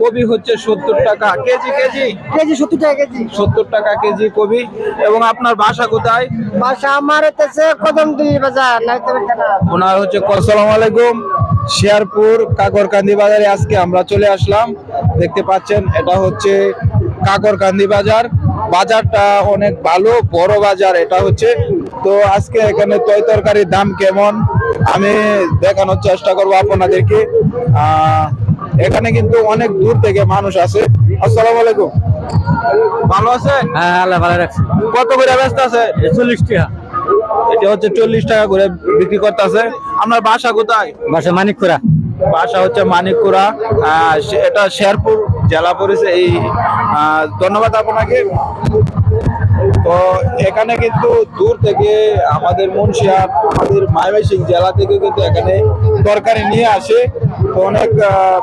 কবি হচ্ছে সত্তর টাকা। KG KG? কেজি সত্তর টাকা কেজি। সত্তর টাকা কেজি কবি এবং আপনার বাসা কোথায়? বাসা আমার হচ্ছে বাজার ওনার হচ্ছে আসসালামু আলাইকুম। শেয়ারপুর কাকরকান্দি বাজারে আজকে আমরা চলে আসলাম। দেখতে পাচ্ছেন এটা হচ্ছে কাকরকান্দি বাজার। বাজারটা অনেক ভালো বড় বাজার এটা হচ্ছে। তো আজকে এখানে তয় তরকারির দাম কেমন? আমি দেখানোর চেষ্টা করব আপনাদেরকে। আহ, এখানে কিন্তু অনেক দূর থেকে মানুষ আছে আসসালামু আলাইকুম। ভালো আছে হ্যাঁ আল্লাহ ভালো রাখছে। কত করে ব্যস্ত আছে? চল্লিশ টাকা। এটা হচ্ছে চল্লিশ টাকা করে বিক্রি করতেছে। আপনার বাসা কোথায়? বাসা মানিকপুরা। বাসা হচ্ছে মানিকপুরা। আহ, এটা শেরপুর জেলা পড়েছে। এই আহ, ধন্যবাদ আপনাকে। তো এখানে কিন্তু দূর থেকে আমাদের মুন্সিয়ার আমাদের মাইমেসিং জেলা থেকে কিন্তু এখানে তরকারি নিয়ে আসে। তো অনেক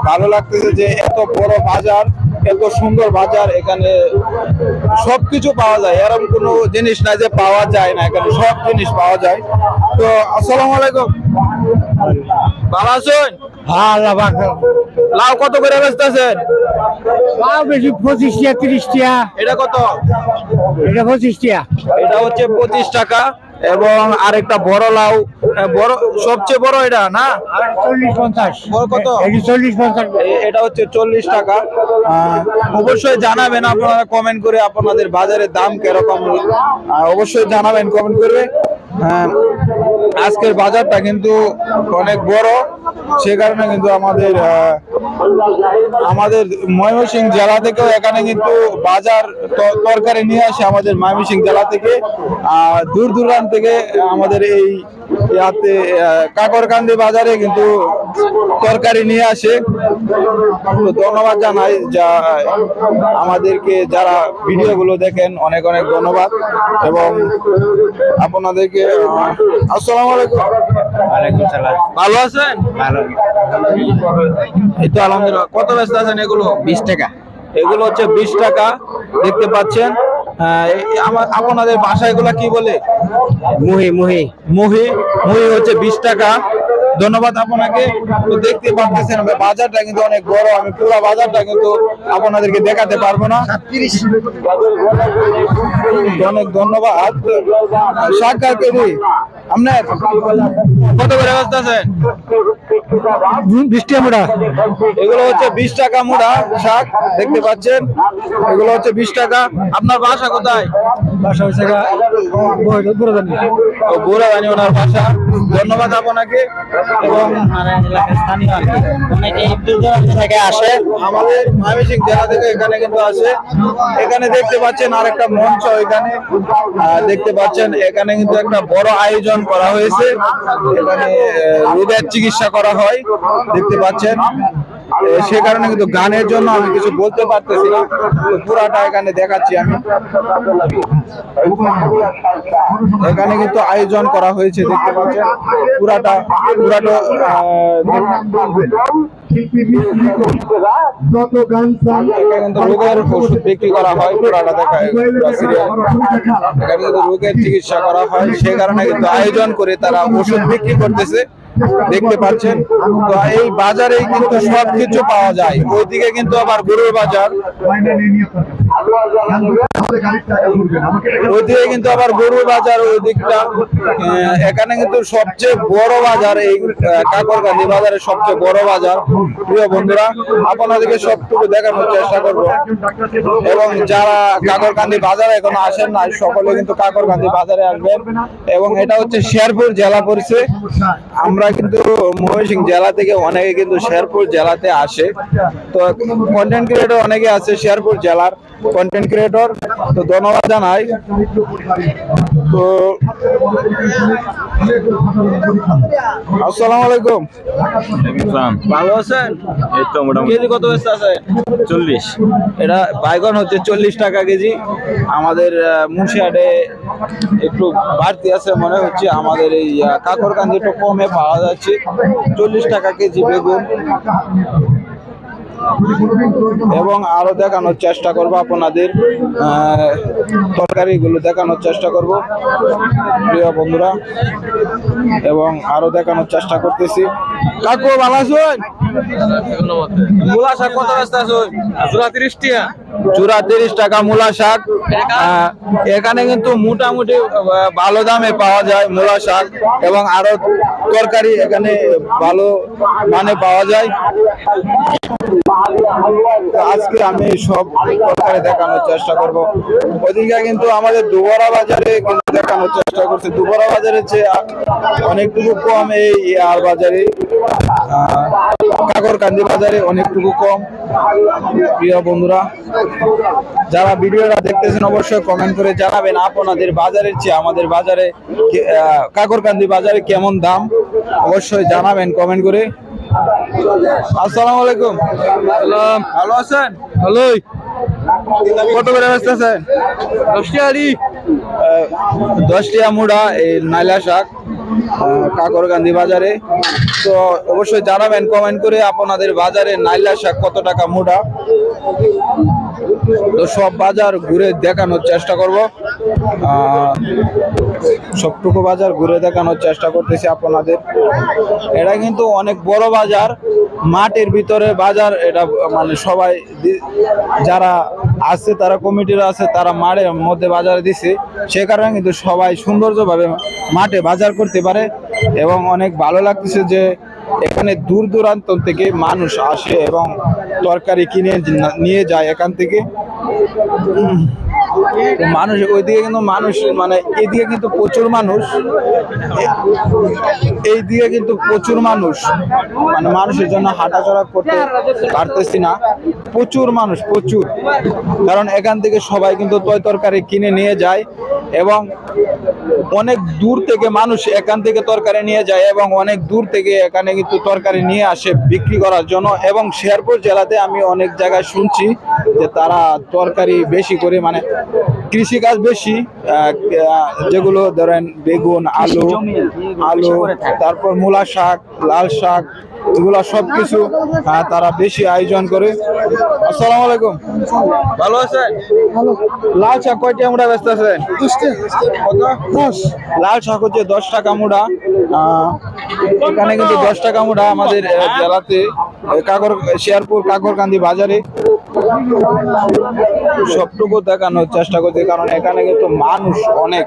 ভালো লাগতেছে যে এত বড় বাজার এত সুন্দর বাজার এখানে সবকিছু পাওয়া যায়। এরকম কোনো জিনিস না যে পাওয়া যায় না এখানে সব জিনিস পাওয়া যায়। তো আসসালামু আলাইকুম। ভালো আছেন? হ্যাঁ লাউ কত করে বেচতেছেন? বেশি পঁচিশ টিয়া তিরিশ এটা কত? এটা পঁচিশ এটা হচ্ছে পঁচিশ টাকা। এবং আরেকটা বড় লাউ বড় সবচেয়ে বড় এটা না? কত? এটা হচ্ছে চল্লিশ টাকা। অবশ্যই জানাবেন আপনারা কমেন্ট করে আপনাদের বাজারের দাম কীরকম। অবশ্যই জানাবেন কমেন্ট করে আজকের বাজারটা কিন্তু অনেক বড়। সে কারণে কিন্তু আমাদের আমাদের ময়মনসিংহ জেলা থেকেও এখানে কিন্তু বাজার তরকারি নিয়ে আসে আমাদের ময়মনসিংহ জেলা থেকে। আর দূর দূরান্ত থেকে আমাদের এই ইয়াতে কাকরকান্দি বাজারে কিন্তু তরকারি নিয়ে আসে। তো ধন্যবাদ জানাই যা আমাদেরকে যারা ভিডিওগুলো দেখেন অনেক অনেক ধন্যবাদ। এবং আপনাদেরকে আসসালামু আলাইকুম। ভালো আছেন? ভালো। এই তো আলহামদুলিল্লাহ। কত ব্যস্ত আছেন এগুলো? বিশ টাকা। এগুলো হচ্ছে বিশ টাকা। দেখতে পাচ্ছেন। আপনাদের বাসায় এগুলা কি বলে? মুহি মুহি। মুহি মুহি হচ্ছে বিশ টাকা। ধন্যবাদ আপনাকে। তো দেখতে পাচ্ছেন বাজারটা কিন্তু অনেক বড়। আমি পুরো বাজারটা কিন্তু আপনাদেরকে দেখাতে পারব না। অনেক ধন্যবাদ। সাক্ষাৎ কেজি আপনার কত করে ব্যস্ত আছেন? বিশ টাকা মোটা এগুলো হচ্ছে বিশ টাকা মোড়া শাক দেখতে পাচ্ছেন। এগুলো হচ্ছে বিশ টাকা। আপনার বাসা কোথায়? বাসা হচ্ছে ওনার বাসা। ধন্যবাদ আপনাকে। এবং থেকে আসে আমাদের ময়মনসিং জেলা থেকে এখানে কিন্তু আসে এখানে দেখতে পাচ্ছেন আর একটা মঞ্চ এখানে। দেখতে পাচ্ছেন এখানে কিন্তু একটা বড় আয়োজন করা হয়েছে। এখানে রোগের চিকিৎসা করা হয়। দেখতে পাচ্ছেন। সে কারণে কিন্তু গানের জন্য আমি কিছু বলতে পারতেছি না। পুরাটা এখানে দেখাচ্ছি আমি। এখানে কিন্তু আয়োজন করা হয়েছে, দেখতে পাচ্ছেন। পুরাটা পুরাটা রোগের বিক্রি করা হয়, পুরাটা দেখা রোগের চিকিৎসা করা হয়। সে কারণে কিন্তু আয়োজন করে তারা ওষুধ বিক্রি করতেছে। দেখতে পাচ্ছেন? তো এই বাজারেই কিন্তু সবকিছু পাওয়া যায়। ওইদিকে কিন্তু আবার গরুর বাজার। ওইদিকে কিন্তু আবার গরুর বাজার ওই দিকটা এখানে কিন্তু সবচেয়ে বড় বাজার এই কাকরকান্দি বাজারের সবচেয়ে বড় বাজার। প্রিয় বন্ধুরা, আপনাদেরকে সবটুকু দেখানোর চেষ্টা করব। এবং যারা কাকরকান্দি বাজারে এখনও আসেন না সকলে কিন্তু কাকরকান্দি বাজারে আসবেন। এবং এটা হচ্ছে শেরপুর জেলা পড়ছে আমরা কিন্তু ময়মনসিং জেলা থেকে অনেকে কিন্তু শেরপুর জেলাতে আসে। তো কন্টেন্ট ক্রিয়েটর অনেকে আছে শেরপুর জেলার। কন্টেন্ট ক্রিয়েটর তো ধন্যবাদ জানাই। তো আসসালামু আলাইকুম। ভালো আছেন? এই তো মোটামুটি। কেজি কত বেচতে আছে? চল্লিশ। এটা বাইগন হচ্ছে চল্লিশ টাকা কেজি। আমাদের আহ, একটু বাড়তি আছে মনে হচ্ছে। আমাদের এই কাকরকান্দি একটু কমে পাওয়া যাচ্ছে। চল্লিশ টাকা কেজি বেগুন। এবং আরও দেখানোর চেষ্টা করব আপনাদের তরকারিগুলো দেখানোর চেষ্টা করব প্রিয় বন্ধুরা এবং আরও দেখানোর চেষ্টা করতেছি। কাকু ভালো আছেন? কত ব্যস্ত আছেন? জোড়া তিরিশ টিয়া। চূড়া তিরিশ টাকা মূলা শাক। এখানে কিন্তু মোটামুটি ভালো দামে পাওয়া যায় মূলা শাক এবং আরও তরকারি এখানে ভালো মানে পাওয়া যায়। আজকে আমি সব তরকারি দেখানোর চেষ্টা করব। ওদিকে কিন্তু আমাদের দুবরা বাজারে কিন্তু দেখানোর চেষ্টা করছে। দুবরা বাজারে চেয়ে অনেকটুকু কম এই আর বাজারে কাকরকান্দি বাজারে অনেকটুকু কম। প্রিয় বন্ধুরা যারা ভিডিওটা দেখতেছেন অবশ্যই কমেন্ট করে জানাবেন আপনাদের বাজারের চেয়ে আমাদের বাজারে কাকরকান্দি বাজারে কেমন দাম অবশ্যই জানাবেন কমেন্ট করে। আসসালামু আলাইকুম। ভালো আছেন? ভালো কত করে ব্যস্ত আছেন দশটি আড়ি। দশটি মুড়া এই নাইলা শাক। আহ, কাকরকান্দি বাজারে। তো অবশ্যই জানাবেন কমেন্ট করে আপনাদের বাজারে নাইলা শাক কত টাকা মোটা তো সব বাজার ঘুরে দেখানোর চেষ্টা করব। সবটুকু বাজার ঘুরে দেখানোর চেষ্টা করতেছি আপনাদের। এটা কিন্তু অনেক বড় বাজার মাঠের ভিতরে বাজার, এটা মানে সবাই যারা আছে, তারা কমিটির আছে, তারা মাঠের মধ্যে বাজারে দিছে। সে কারণে কিন্তু সবাই সৌন্দর্যভাবে মাঠে বাজার করতে পারে এবং অনেক ভালো লাগতেছে যে এখানে দূর দূরান্ত থেকে মানুষ আসে এবং তরকারি কিনে নিয়ে যায় এখান থেকে। মানুষ, ওইদিকে কিন্তু মানুষ মানে এইদিকে কিন্তু প্রচুর মানুষ এই দিকে কিন্তু প্রচুর মানুষ মানে মানুষের জন্য হাঁটাচলা করতে পারতেছি না। প্রচুর মানুষ, প্রচুর। কারণ এখান থেকে সবাই কিন্তু তয় তরকারি কিনে নিয়ে যায় এবং অনেক দূর থেকে মানুষ এখান থেকে তরকারি নিয়ে যায় এবং অনেক দূর থেকে এখানে কিন্তু তরকারি নিয়ে আসে বিক্রি করার জন্য এবং শেরপুর জেলাতে আমি অনেক জায়গায় শুনছি যে তারা তরকারি বেশি করে মানে কৃষিকাজ বেশি যেগুলো ধরেন বেগুন আলু আলু তারপর মূলা শাক লাল শাক এগুলা সবকিছু আহ, তারা বেশি আয়োজন করে। আসসালামু আলাইকুম। ভালো আছেন? লাল শাক কয়টি আমরা ব্যস্ত আছেন? লাল শাক হচ্ছে দশ টাকা মুড়া আহ, এখানে কিন্তু দশ টাকা মুড়া আমাদের জেলাতে কাকর শেয়ারপুর কাকরকান্দি বাজারে। সবটুকু দেখানোর চেষ্টা করছি, কারণ এখানে কিন্তু মানুষ অনেক।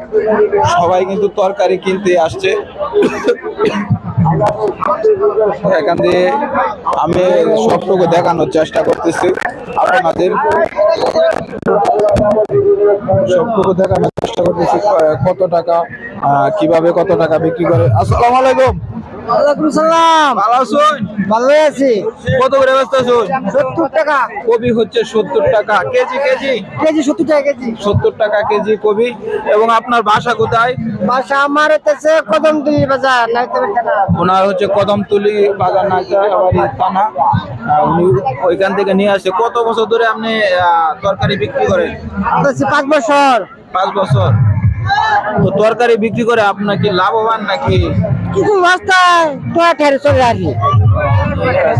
সবাই কিন্তু তরকারি কিনতে আসছে। এখান দিয়ে আমি সবটুকু দেখানোর চেষ্টা করতেছি আপনাদের। সবটুকু দেখানোর চেষ্টা করতেছি কত টাকা কীভাবে কত টাকা বিক্রি করে। আসসালামু আলাইকুম। ওয়ালাইকুম সালাম। ভালো আছেন? ভালো আছি। কত করে ব্যস্ত আছেন? সত্তর টাকা। কবি হচ্ছে সত্তর টাকা। KG KG? কেজি সত্তর টাকা কেজি। সত্তর টাকা কেজি কবি এবং আপনার বাসা কোথায়? বাসা আমার হতেছে কদম দুই বাজার নাইতে না ওনার হচ্ছে কদমতলি বাজার নাইতাবাড়ি থানা। ওইখান থেকে নিয়ে আসে। কত বছর ধরে আপনি তরকারি বিক্রি করেন? হচ্ছে পাঁচ বছর। পাঁচ বছর। তো তরকারি বিক্রি করে আপনার কি লাভবান নাকি? কিছু রাস্তায় টয়া ঠেরে চলে আসি।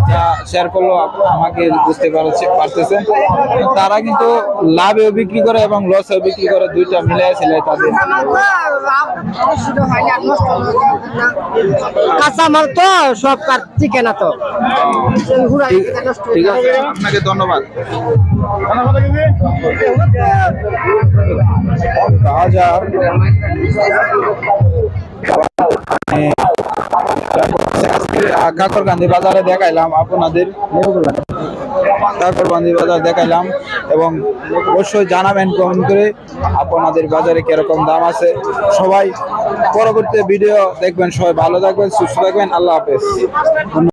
যা শেয়ার করল আমাকে বুঝতে পারছে পারতেছেন তারা কিন্তু লাভেও বিক্রি করে এবং লসেও বিক্রি করে দুইটা মিলে ছিল তাদের। কাঁচা মাল তো সব কাটছি কেনা তো। ঠিক- আছে আপনাকে ধন্যবাদ। বাজার কাকরকান্দি বাজারে দেখাইলাম আপনাদের। কাকরকান্দি বাজার দেখাইলাম এবং অবশ্যই জানাবেন কমেন্ট করে আপনাদের বাজারে কীরকম দাম আছে। সবাই পরবর্তী ভিডিও দেখবেন, সবাই ভালো থাকবেন, সুস্থ থাকবেন, আল্লাহ হাফেজ।